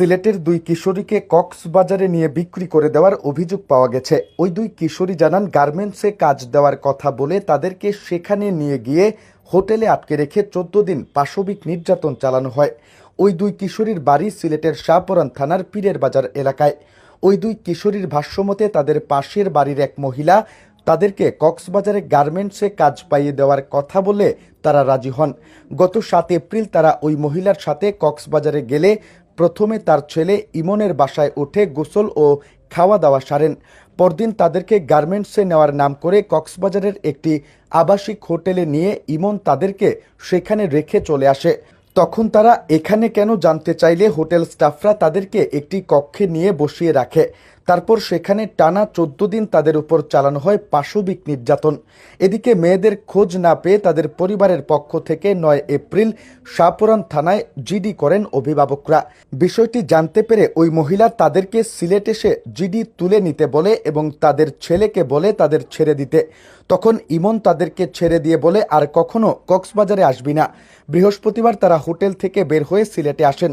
সিলেটের দুই কিশোরীকে কক্সবাজারে নিয়ে বিক্রি করে দেওয়ার অভিযোগ পাওয়া গেছে। ওই দুই কিশোরী জানান, গার্মেন্টসে কাজ দেওয়ার কথা বলে তাদেরকে সেখানে নিয়ে গিয়ে হোটেলে আটকে রেখে চোদ্দ দিন পাশবিক নির্যাতন চালানো হয়। ওই দুই কিশোরীর বাড়ি সিলেটের শাহপরান থানার পীরের বাজার এলাকায়। ওই দুই কিশোরীর ভাষ্যমতে, তাদের পাশের বাড়ির এক মহিলা তাদেরকে কক্সবাজারে গার্মেন্টসে কাজ পাইয়ে দেওয়ার কথা বলে তারা রাজি হন। গত সাত এপ্রিল তারা ওই মহিলার সাথে কক্সবাজারে গেলে প্রথমে তার ছেলে ইমনের বাসায় উঠে গোসল ও খাওয়া দাওয়া সারেন। পরদিন তাদেরকে গার্মেন্টসে নেওয়ার নাম করে কক্সবাজারের একটি আবাসিক হোটেলে নিয়ে ইমন তাদেরকে সেখানে রেখে চলে আসে। তখন তারা এখানে কেন জানতে চাইলে হোটেল স্টাফরা তাদেরকে একটি কক্ষে নিয়ে বসিয়ে রাখে। তারপর সেখানে টানা চোদ্দ দিন তাদের উপর চালানো হয় পাশবিক নির্যাতন। এদিকে মেয়েদের খোঁজ না পেয়ে তাদের পরিবারের পক্ষ থেকে নয় এপ্রিল শাহপুরান থানায় জিডি করেন অভিভাবকরা। বিষয়টি জানতে পেরে ওই মহিলা তাদেরকে সিলেট এসে জিডি তুলে নিতে বলে এবং তাদের ছেলেকে বলে তাদের ছেড়ে দিতে। তখন ইমন তাদেরকে ছেড়ে দিয়ে বলে, আর কখনো কক্সবাজারে আসবি না। বৃহস্পতিবার তারা হোটেল থেকে বের হয়ে সিলেটে আসেন।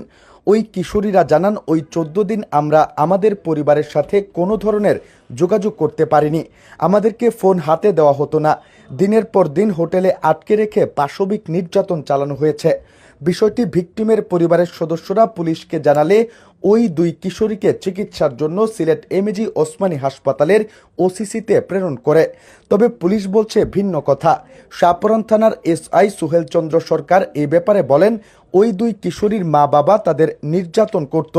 ওই কিশোরীরা জানান, ওই চোদ্দ দিন আমরা আমাদের পরিবারের সাথে কোনো ধরনের যোগাযোগ করতে পারিনি। আমাদেরকে ফোন হাতে দেওয়া হতো না। দিনের পর দিন হোটেলে আটকে রেখে পাশবিক নির্যাতন চালানো হয়েছে। বিষয়টি ভিকটিমের পরিবারের সদস্যরা পুলিশকে জানালে ওই দুই কিশোরীকে চিকিৎসার জন্য সিলেট এমএজি ওসমানী হাসপাতালের ওসিসিতে প্রেরণ করে। তবে পুলিশ বলছে ভিন্ন কথা। শাহপুরান থানার এসআই সুহেল চন্দ্র সরকার এ ব্যাপারে বলেন, ওই দুই কিশোরীর মা বাবা তাদের নির্যাতন করত।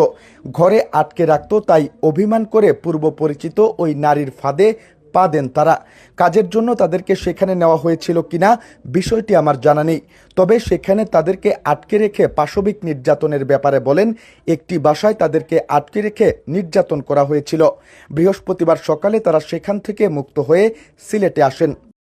ঘরে আটকে রাখত, তাই অভিমান করে পূর্ব পরিচিত ওই নারীর ফাঁদে পা দেন তারা। কাজের জন্য তাদেরকে সেখানে নেওয়া হয়েছিল কিনা বিষয়টি আমার জানা নেই। তবে সেখানে তাদেরকে আটকে রেখে পাশবিক নির্যাতনের ব্যাপারে বলেন, একটি বাসায় তাদেরকে আটকে রেখে নির্যাতন করা হয়েছিল। বৃহস্পতিবার সকালে তারা সেখান থেকে মুক্ত হয়ে সিলেটে আসেন।